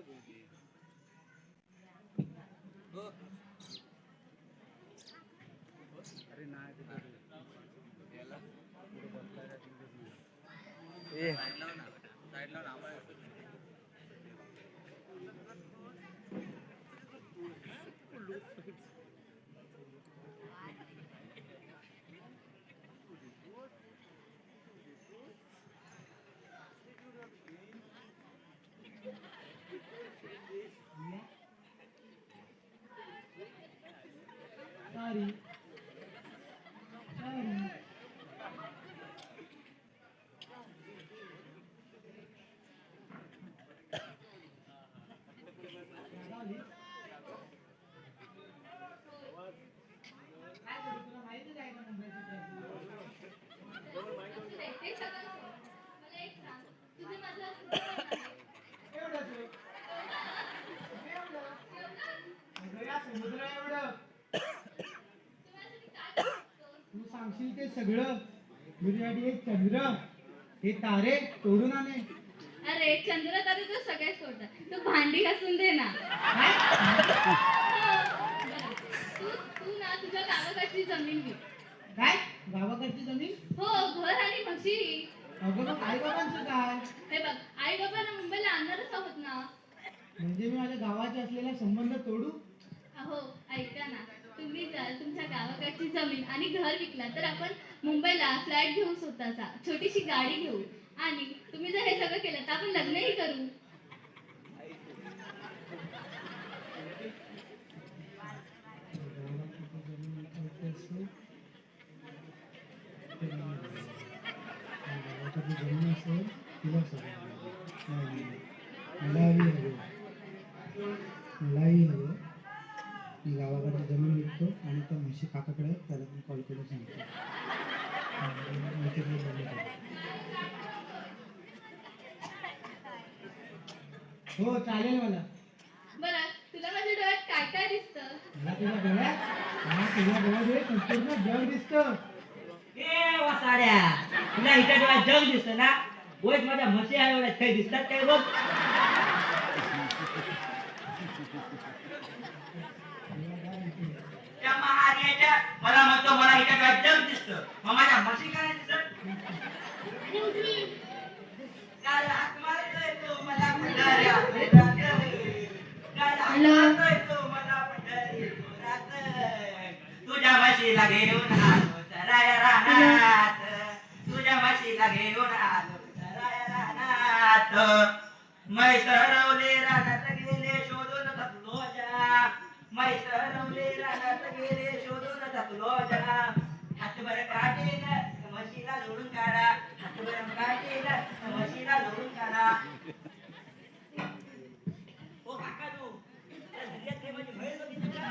ते ते सगळं. तुझ्यासाठी एक चंद्र. हे तारे तोडून आणे. अरे चंद्र तारे तर सगळ्याच सोडतात तू भांडी घासून दे ना. तू तू ना तुझ्या गावाकडची जमीन घे. काय? गावाकडची जमीन? हो घर आणि म्हशी. अगं मग आई बाबांचं काय? हे बघ आई बाबांना मुंबईला आणणारच आहोत ना. म्हणजे मी माझ्या गावाचे असलेला संबंध तोडू? अहो ऐका ना. तुम्ही जर तुमच्या गावाकडची जमीन आणि घर विकला तर आपण मुंबईला फ्लॅट घेऊ स्वतःचा छोटीशी गाडी घेऊ. आणि तुम्ही जर हे सगळं केलं तर आपण लग्नही करू. गावाकडची जमीन असेल तिला सगळं मलाही हवं मलाही हवं मी गावाकडची जमीन विकतो आणि त्या म्हशी काकाकडे त्याला मी कॉल करून सांगतो. हो चालेल मला. बरं तुला माझ्या डोळ्यात काय काय दिसतं? मला तुझ्या डोळ्यात मला तुझ्या डोळ्यात संपूर्ण जग दिसतं. ए वासाड्या तुला इथे डोळ्यात जग दिसत ना? वयच माझ्या म्हशी आहे काही दिसतात काय बघ त्या महाराजाच्या मला म्हणतो मला इथे काय जग दिसत मग माझ्या म्हशी काय दिसत तुझ्या म्हशीला घेऊन आलो चराया रानात. तुझ्या म्हशीला घेऊन आलो चराया रानात. मै सरवले रानात गेले शोधून थकलो जा मै सरवले रानात गेले शोधून थकलो जा हातभर काढेल म्हशीला जोडून काढा हातभर काढेल म्हशीला जोडून काढा ओ काका तू त्या धंद्यात काही माझी बहीण बघितली का?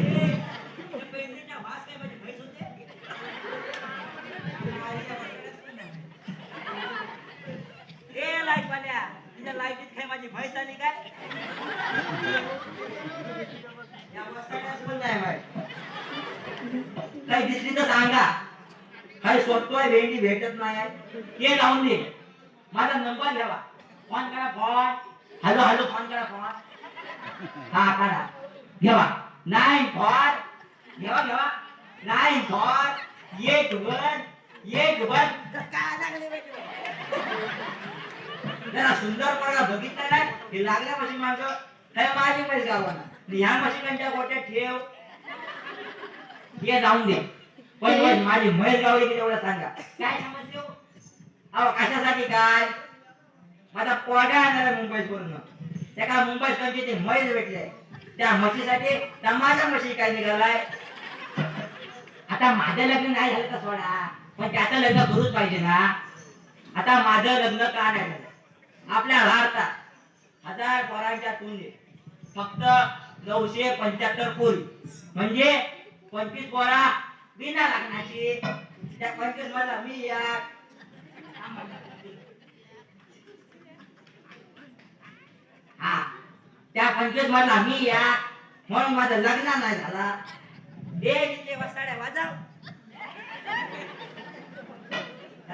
ए, त्या पेंढरीच्या वास काय माझी म्हैस होते? आईच्या वासालाच पण नाही. ए लाईटवाल्या तुझ्या लाईटीत काय माझी म्हैस आली काय या वासालाच पण नाही माहीत. तिथं सांगा. काय शोधतोय भेंडी भेटत नाही ते लावून दे. माझा नंबर घ्यावा. फोन करा फोन हॅलो हॅलो फोन करा फोन हा करा. घेवा. नाईन फोर घेवा घेवा. नाईन फोर एक वन एक वन काय लागले जरा सुंदर पडला बघितला ना हे लागल्या म्हशी माग. काय माझी पैसे गावाना ह्या म्हशीकांच्या गोट्यात ठेव. हे जाऊन दे. पण पण माझी म्हैस गावली की तेवढं सांगा? काय समजले? हो? अहो कशासाठी काय? माझा पोड्या आणणार मुंबईत पूर्ण. त्या का मुंबईत म्हणजे ते म्हैस भेटले. त्या म्हशीसाठी त्या माझ्या म्हशी काय निघालाय? आता माझं लग्न नाही झालं तर सोडा. पण त्याचं लग्न करूच पाहिजे ना. आता माझं लग्न का नाही झालं? आपल्या भारतात हजार पोरांच्या तुलनेत फक्त नऊशे पंच्याहत्तर पोरी. म्हणजे पंचवीस पोरा बिना लग्नाची. त्या पंचवीस मधला मी या हा. त्या पंचवीस मधला मी या म्हणून माझं लग्न नाही झाला. दे तिथे वसाड्या वाजव.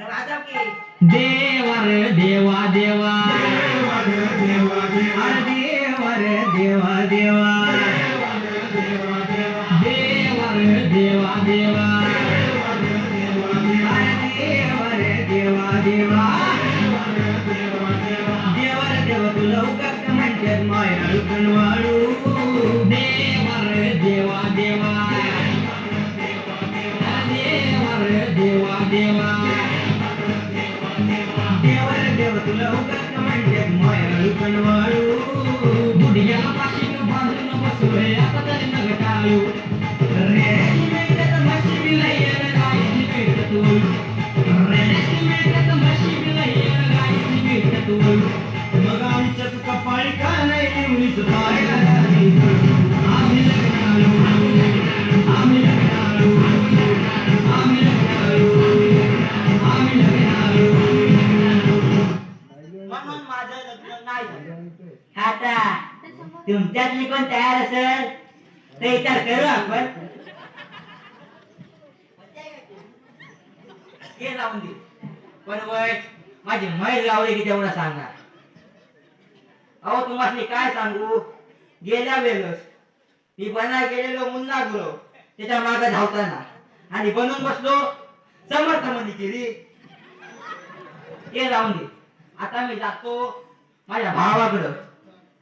वाजव की. देवा रे देवा देवा. अरे देवा देवा देवा. माया कणवाळू बुढ्याला पाशीनं बांधून बसलोय आता तरी नग गायची गायची मग आमच्यात कपाळी का नाही निवडीच पाहायला तुमच्यातली कोण तयार असेल? ते विचार करू आपण. हे लावून दे. पण वय माझी मैल लावली की तेवढं सांगणार. अहो तुम्हाला काय सांगू? गेल्या वेळेस मी बना गेलेलो मुन्ना गुरव त्याच्यामागे धावताना. आणि बनून बसलो समर्थ मंदी केली ते लावून दे. आता मी जातो माझ्या भावाकडं.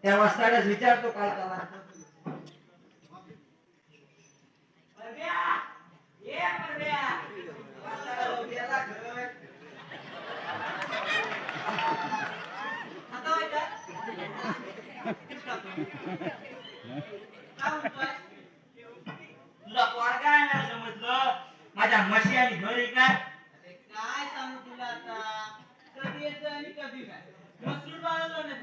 त्या वस्ताडच विचारतो काय त्याला परब्या, ये परब्या. वस्ताडा गेला घरी. आता होय का? काय म्हणतोय? तुझा पोरगा आहे ना समजलं माझ्या म्हशी आणि घरी काय काय सांगू तुला आता कधी येतं आणि कधी काय मसरूर बाळगलं नाही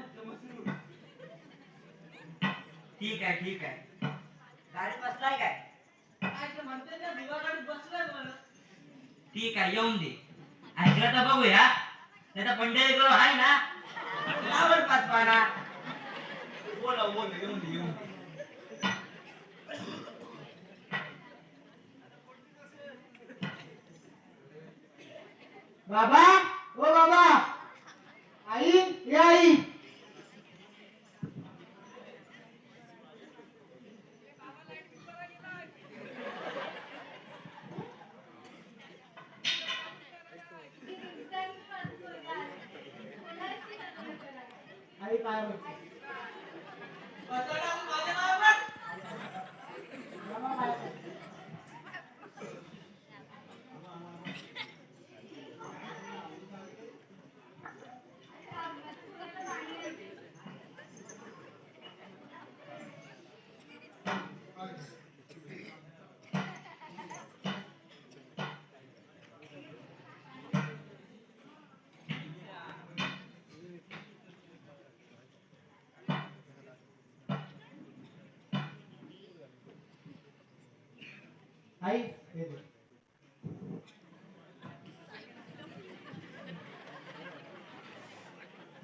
ठीक आहे ठीक आहे. गाडीत बसलाय काय? म्हणते ना दिवागाडीत बसलाय ठीक आहे येऊन दे. ऐकलं तर बघूया. त्याचा पंढरी करू आहे ना? लावड पाच पाना बोला बोला येऊन दे येऊन दे. बाबा ओ बाबा. आई ये आई. आई काय बोलते बसायला माझ्या नावावर बाबा काय आई हे दे.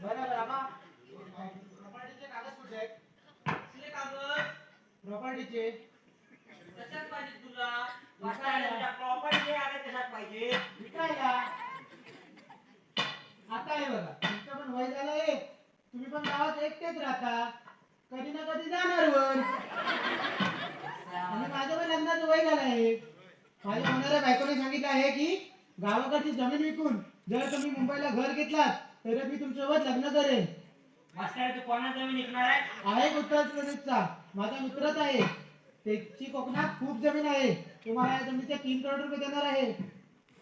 बरं बाबा प्रॉपर्टीचे कागद कुठे आहेत? कसले कागद. प्रॉपर्टीचे. कशात पाहिजे तुला? प्रॉपर्टी आले कशात पाहिजे? विकायला. आता आहे बघा तुमचं पण वय झालंय तुम्ही पण गावात एकटेच राहता. कधी ना कधी जाणार वर आणि माझं पण लग्नाचं वय झालं आहे. माझ्या होणाऱ्या बायकोने सांगितलं आहे की गावाकडची जमीन विकून जर तुम्ही मुंबईला घर घेतलात तर मी तुमच्यासोबत लग्न करेन. मास्तर तू कोणा जमीन विकणार आहे? आहे उत्तर प्रदेशचा माझा मित्रच आहे. त्याची कोकणात खूप जमीन आहे. तुम्हाला या जमिनीचे तीन करोड रुपये देणार आहे.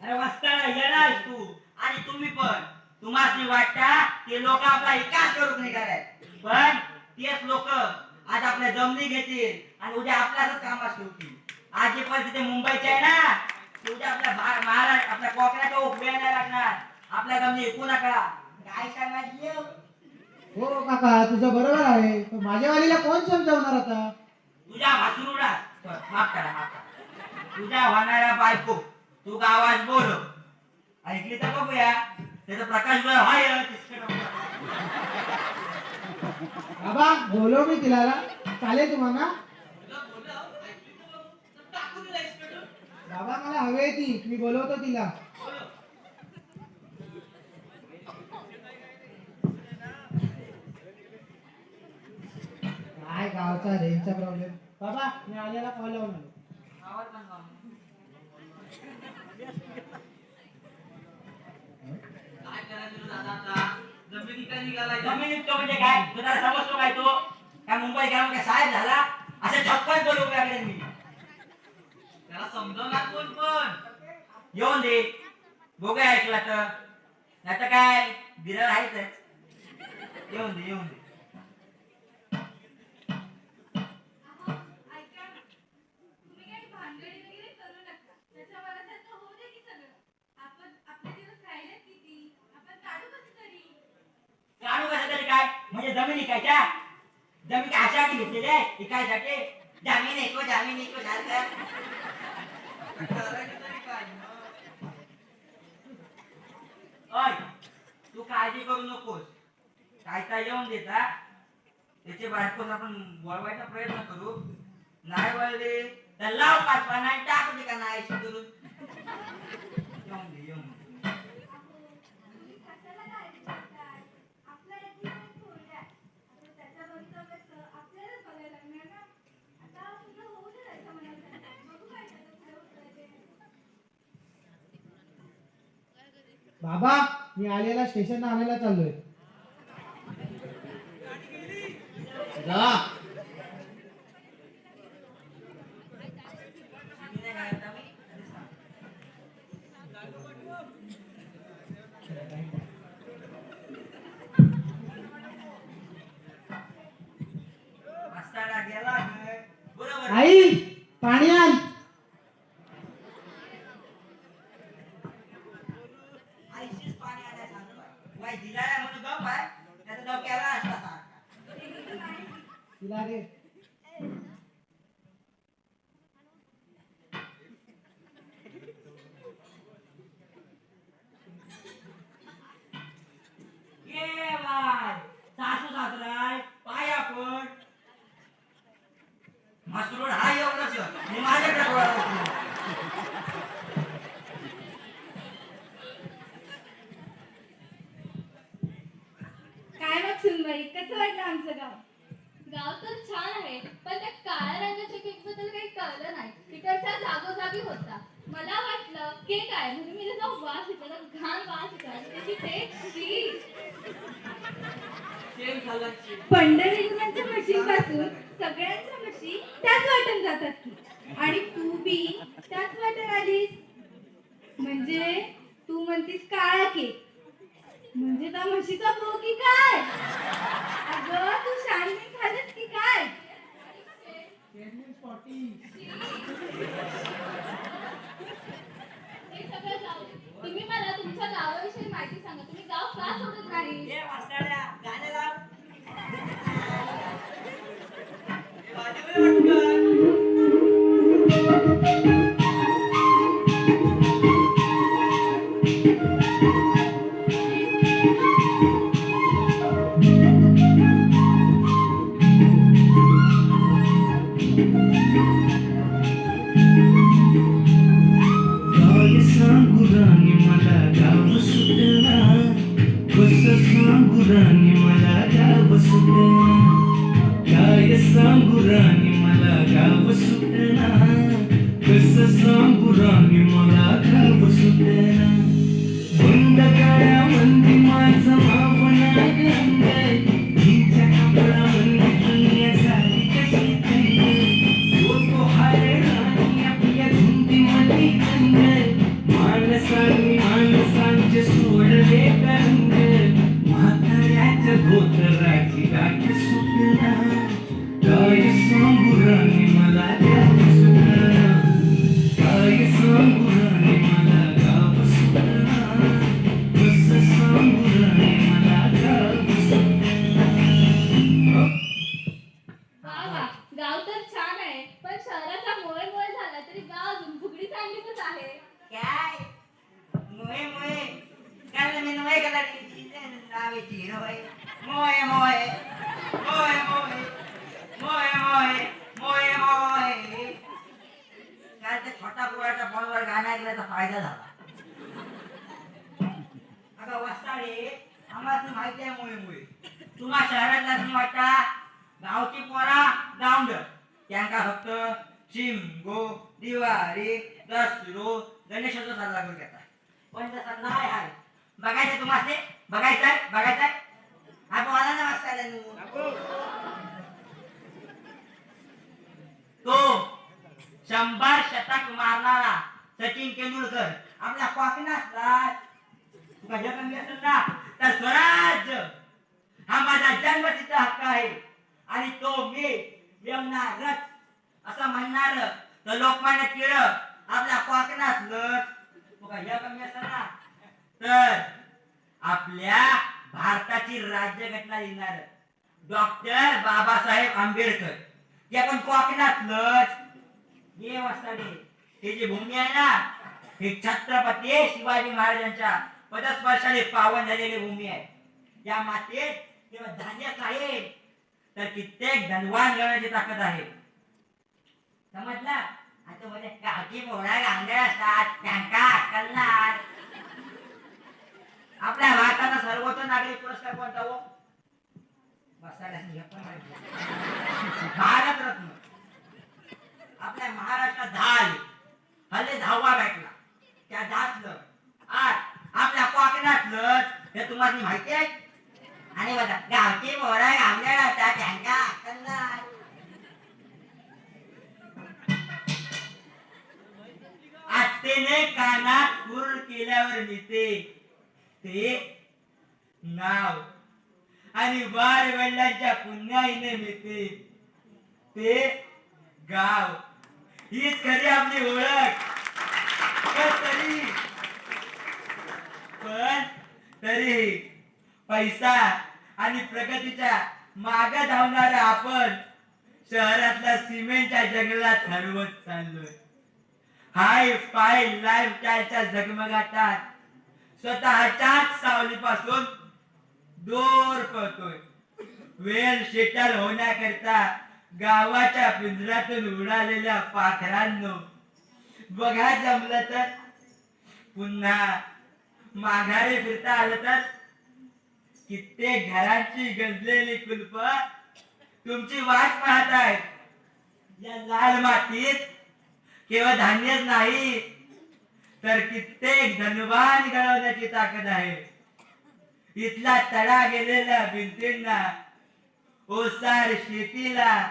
अरे वाचताना येणार तू. आणि तुम्ही पण. तुम्हाला वाटता ते लोक आपला विकास करून निघालाय पण तेच लोक आज आपल्या जमिनी घेतील. आणि उद्या आपल्याच कामात ठेवतील आज जी परिस्थिती मुंबईची आहे ना उद्या आपल्या महाराष्ट्र आपल्या कोकणाच्या उभ्या नाही लागणार. आपल्या जमिनी ऐकू नका. काय सांगायची हो काका तुझं बरोबर आहे. पण माझ्या वालीला कोण समजावणार आता? तुझ्या भासुरुडा माफ करा माफ करा. तुझ्या होणाऱ्या बायको तू गावात बोल. ऐकली तर बघूया. त्याचा प्रकाश बळ हाय बाबा बोलव मी तिला. चालेल तुम्हाला. बाबा मला हवे ती. मी बोलवतो तिला. काय गावचा रेंजचा प्रॉब्लेम बाबा मी आलेला कॉल लावून आलो. काय करायचं तुला म्हणजे समजतो काय तो? काय मुंबई काय साहेब झाला? असं छप्पन बोलू लागले मी त्याला समजवला कोण पण. येऊन दे. बघू ऐकला तर. नाही काय? बिरळ आहेच येऊन दे येऊन दे. काढू कसं तरी काय? म्हणजे जमिनी काय जमीन अशा घेतलेली आहे इकायसाठी जामीन ऐको जामीन ऐको झालं करायचं तू काळजी करू नकोस. काय काय येऊन देता त्याचे बायकोच आपण वळवायचा प्रयत्न करू. नाही वळले तर लाव पाचवा नाही टाकू दे का नाही अशी करून येऊन दे येऊन दे तुम्ही कशाला काळजी करताय? आपला एक दिवस थोडा आहे. आता त्याच्या भवितव्यात तर आपल्यालाच बघायला लागणार ना. आता पूर्ण होऊ दे त्याच्या मनासारखं. बघू काय त्याचं पुढे होतंय ते. बाबा मी आलेला स्टेशन आणायला चाललोय. जा मी नाही काय आता मी आधीच सांगतो. वाजताडा गेला ग. बरोबर आई पाणी आण आईशीच पाणी आणायला सांगतो वाई दिलाय म्हणून गप आहे त्याचा डोक्याला असता सारखा तिला रे ये बाय सासू सासराय पाया पड मसरूड हा एवढंच मी माझ्याकडे डोळा लावतो. काय मग सुनबाई? कसं वाटलं आमचं गाव? गाव तर छान आहे पण त्या काळ्या रंगाच्या केकबद्दल काही कळलं नाही. तिकडच्या जागोजागी होता. मला वाटलं केक आहे. म्हणून मी त्याचा वास येतो घाण वास येतो त्याची शी सगळ्यांच्या म्हशी त्याच वाटण जातात की. आणि तू बी त्याच वाटण आलीस. म्हणजे तू म्हणतीस काळा केक. म्हणजे त्या म्हशीचा भो की काय? राणी मला गाव सुटना काय सांगू राणी मला गाव सुटना शिवाजी महाराजांच्या पदस्पर्शाने पावन झालेली भूमी आहे. या मातेत केवळ धान्यच आहे तर कित्येक धनवान लढण्याची ताकद आहे. समजला? आता मध्ये काकी मोडा गांगड्या असतात त्यांका कल्लार आपल्या भारताचा सर्वोच्च नागरिक पुरस्कार कोणता हो? बसायला पण रत्न आपल्या महाराष्ट्रात दहा आले हल्ले दहावा भेटला त्या दातलं आज आपल्या कोकणातलं हे तुम्हाला माहिती आहे? आणि बघा गावची मोरा गावल्या होता त्यांच्या कल्लार आत्तेने कानात पूर्ण केल्यावर मिळते ते नाव. आणि वार वडिलांच्या पुण्याईने मिळते ते गाव. हीच खरी आपली ओळख. तरी पण तरी पैसा आणि प्रगतीच्या माग धावणारा आपण शहरातल्या सिमेंटच्या जंगलात हरवत चाललोय. हाय फाय लाईफ स्टाईलच्या झगमगाटात स्वतःच्याच सावलीपासून दूर पळतोय. वेल शेटल होण्याकरता गावाच्या पिंजऱ्यातून उडालेल्या पाखरांनो बघा जमलं तर. पुन्हा माघारी फिरता आलं तर. कित्येक घरांची गंजलेली कुलप तुमची वाट पाहत आहेत. या लाल मातीत केवळ धान्यच नाही तर कित्येक धनवान घडवण्याची ताकद आहे. इथला तडा गेलेल्या भिंतींना ओसार शेतीला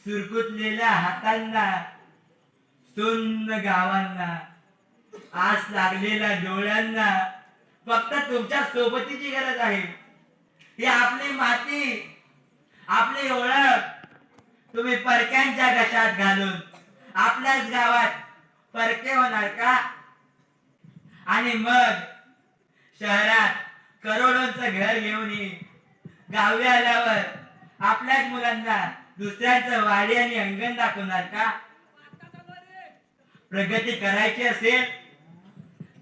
सुरकुतलेल्या हातांना सुन्न गावांना आस लागलेल्या डोळ्यांना फक्त तुमच्या सोबतीची गरज आहे. ही आपली माती आपली ओळख तुम्ही परक्यांच्या घशात घालून आपल्याच गावात परके होणार का? आणि मग शहरात करोडोंचं घर घेऊन ये. गावी आल्यावर आपल्याच मुलांना दुसऱ्यांचं वाडी आणि अंगण दाखवणार का? प्रगती करायची असेल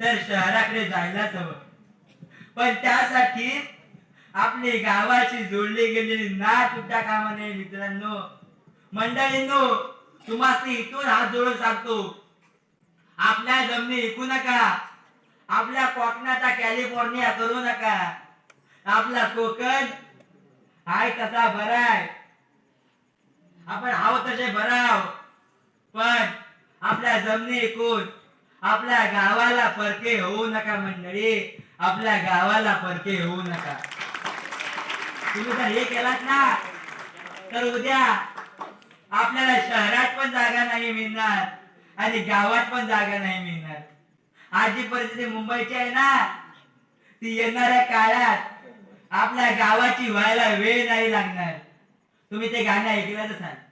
तर शहराकडे जायलाच हवं. पण त्यासाठी आपली गावाची जोडली गेलेली ना तुमच्या कामाने मित्रांनो. मंडळींनो तुम्हाला इथून हात जोडून सांगतो. आपल्या जमिनी ऐकू नका. आपल्या कोकणाचा कॅलिफोर्निया करू नका. आपला कोकण हाय तसा बराय आपण हवं तसे बराव पण आपल्या जमिनी ऐकून आपल्या गावाला परके होऊ नका मंडळी. आपल्या गावाला परके होऊ नका. तुम्ही जर हे केलात ना तर उद्या आपल्याला शहरात पण जागा नाही मिळणार आणि गावात पण जागा नाही मिळणार. आज जी परिस्थिती मुंबईची आहे ना ती येणाऱ्या काळात आपल्या गावाची व्हायला वेळ नाही लागणार. तुम्ही ते गाणं ऐकलं सांग.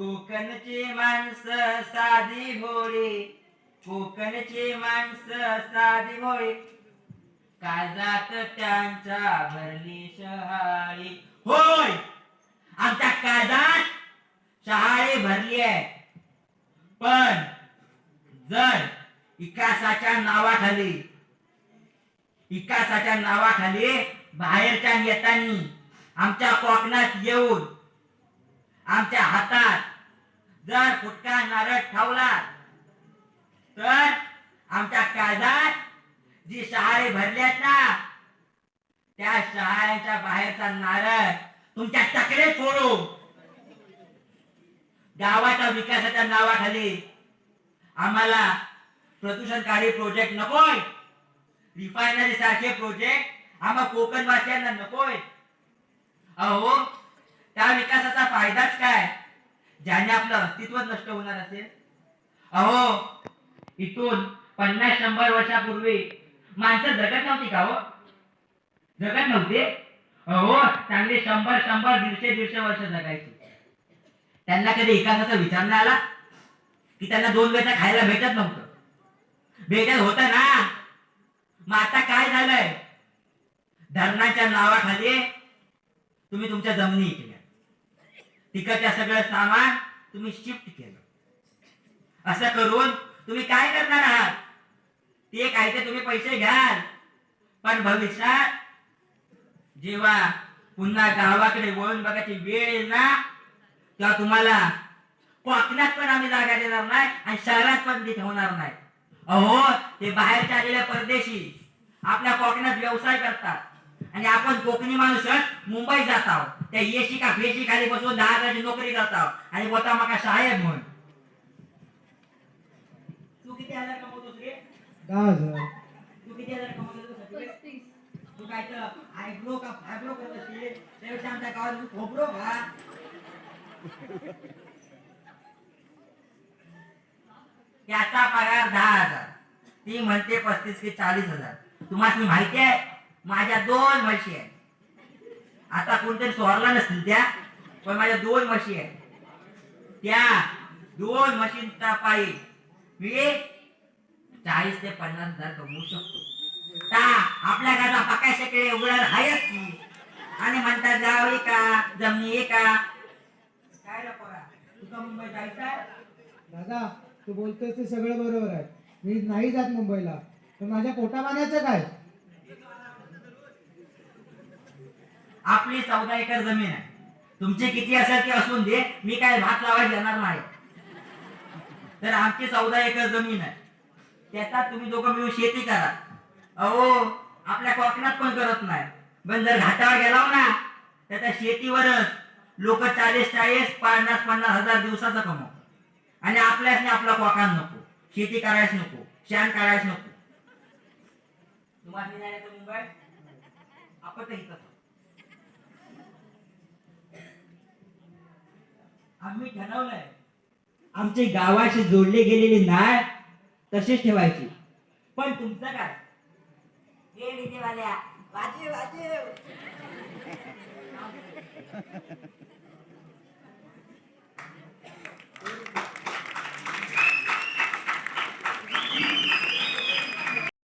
कोकणची माणसं साधी भोळी कोकणची माणसं साधी भोळी काळजात त्यांच्या भरली शहाळी? होय! आमच्या काळजात शहाळी भरली आहे. पण जर विकासाच्या नावाखाली विकासाच्या नावाखाली बाहेरच्या नेत्यांनी आमच्या कोकणात येऊन आमच्या हातात जर फुटका नारळ ठेवला तर आमच्या काळजात जी शहाळे भरल्यात ना त्या शहाळ्यांच्या बाहेरचा नारळ तुमच्या तक्रे फोडू गावाच्या विकासाच्या नावाखाली आम्हाला प्रदूषणकारी प्रोजेक्ट नकोय. रिफायनरी सारखे प्रोजेक्ट आम्हा कोकणवासियांना नकोय. अहो त्या विकासाचा फायदाच काय? ज्याने आपलं अस्तित्व नष्ट होणार असेल? अहो इथून पन्नास शंभर वर्षापूर्वी माणसं जगत नव्हती का हो? जगत नव्हते? अहो चांगले शंभर शंभर दीडशे दीडशे वर्ष जगायचे. त्यांना कधी एकाचा विचार नाही आला? की त्यांना दोन वेळचा खायला भेटत नव्हतं. भेटत होत ना? मग आता काय झालंय? धरणाच्या नावाखाली तुम्ही तुमच्या जमिनी तिकडच्या सगळं सामान तुम्ही शिफ्ट केलं. असं करून तुम्ही काय करणार आहात? ते काय ते तुम्ही पैसे घ्याल. पण भविष्यात जेव्हा पुन्हा गावाकडे वळून बघायची वेळ येईल ना तेव्हा तुम्हाला कोकणात पण आम्ही जागा देणार नाही आणि शहरात पण तिथे होणार नाही. अहो ते बाहेरच्या आलेल्या परदेशी आपल्या कोकणात व्यवसाय करतात. आणि आपण कोकणी माणूस मुंबईत जात आहोत. त्या येशी का फेशी खाली बसून दहा हजाराची नोकरी करत आणि बोता मका साहेब म्हणून तू किती हजार कमवतोस रे? दहा हजार. तू किती हजार कमवतोस तू काय तर आयब्रो का फायब्रो करत असतील त्यापेक्षा आमच्या गावात तू खोबरो का त्याचा पगार दहा हजार. ती म्हणते पस्तीस की चाळीस हजार. तुम्हाला माहिती आहे? माझ्या दोन म्हशी आहेत. आता कोणतरी सोहरला नसतील त्या पण माझ्या दोन म्हशी आहेत. त्या दोन म्हशींचा पायी मी चाळीस ते पन्नास हजार कमवू शकतो. ता आपल्या घरचा पकाय शेकडे हायच आहेच की. आणि म्हणतात जावई का? जमनी ये का? काय रे पोरा? मुंबई जायचं आहे? दादा तू बोलतोय ते सगळं बरोबर आहे. मी नाही जात मुंबईला. पण माझ्या पोटा पाण्याचं काय? आपली चौदा एकर जमीन आहे. तुमची किती असेल ते असून दे मी काय भात लावायला येणार नाही. तर आमची चौदा एकर जमीन आहे. त्याच्यात तुम्ही दोघं मिळून शेती करा. अहो आपल्या कोकणात पण करत नाही? पण जर घाटावर गेला ना तर त्या शेतीवरच लोक चाळीस चाळीस पन्नास पन्नास हजार दिवसाचं कमव. आणि आपल्याच आपला कोकान नको. शेती करायच नको. शान करायच नको. तुम्हाला मुंबई? आपण तर आम्ही ठरवलंय. आमचे गावाशी जोडले गेलेले नाळ तसेच ठेवायचे. पण तुमचं काय? हे डीजेवाल्या